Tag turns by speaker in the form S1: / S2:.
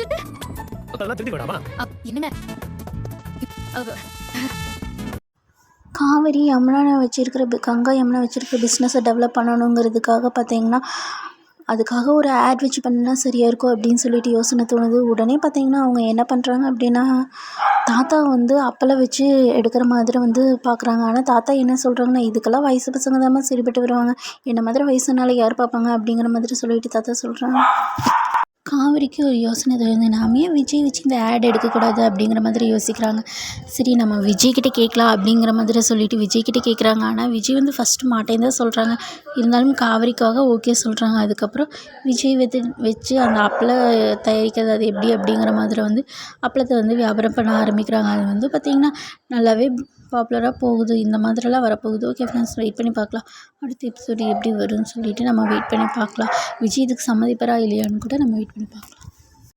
S1: செஞ்சுட்டு
S2: அதெல்லாம் திருடி வேணாமா
S1: என்னங்க?
S3: காவேரி யமுனா வச்சிருக்கிற கங்கா யமுனா வச்சிருக்கிற பிஸ்னஸை டெவலப் பண்ணணுங்கிறதுக்காக பார்த்தீங்கன்னா அதுக்காக ஒரு ஆட் வச்சு பண்ணினா சரியாக இருக்கும் அப்படின்னு சொல்லிட்டு யோசனை தோணுது. உடனே பார்த்தீங்கன்னா அவங்க என்ன பண்ணுறாங்க அப்படின்னா தாத்தா வந்து அப்பளம் வச்சு எடுக்கிற மாதிரி வந்து பார்க்குறாங்க ஆனால் தாத்தா என்ன சொல்கிறாங்கன்னா இதுக்கெல்லாம் வயசு பசங்க தான் சரிப்பட்டு வருவாங்க. என்ன மாதிரி வயசுனால யார் பார்ப்பாங்க அப்படிங்கிற மாதிரி சொல்லிட்டு தாத்தா சொல்கிறாங்க காவேரிக்கு ஒரு யோசனை தோணுது நாம ஏன் விஜய் வச்சு இந்த ஆட் எடுக்கக்கூடாது? அப்படிங்கிற மாதிரி யோசிக்கிறாங்க. சரி நம்ம விஜய்கிட்ட கேட்கலாம் அப்படிங்கிற மாதிரி சொல்லிட்டு விஜய்கிட்ட கேட்குறாங்க. ஆனால் விஜய் வந்து ஃபஸ்ட்டு மாட்டேன்னு தான் சொல்கிறாங்க இருந்தாலும் காவேரிக்காக ஓகே சொல்கிறாங்க அதுக்கப்புறம் விஜய் வந்து வச்சு அந்த அப்பளை தயாரிக்கிறது அது எப்படி அப்படிங்கிற மாதிரி வந்து அப்பளத்தை வந்து வியாபாரம் பண்ண ஆரம்பிக்கிறாங்க. அது வந்து பார்த்திங்கன்னா நல்லாவே பாப்புலராக போகுது இந்த மாதிரிலாம் வரப்போகுது. ஓகே ஃப்ரெண்ட்ஸ் வெயிட் பண்ணி பார்க்கலாம். அடுத்த எபிசோடு எப்படி வரும்னு சொல்லிட்டு நம்ம வெயிட் பண்ணி பார்க்கலாம். விஜய் இதுக்கு சம்மதிப்பாரா இல்லையான்னு கூட நம்ம வெயிட் பண்ணி பார்க்கலாம்.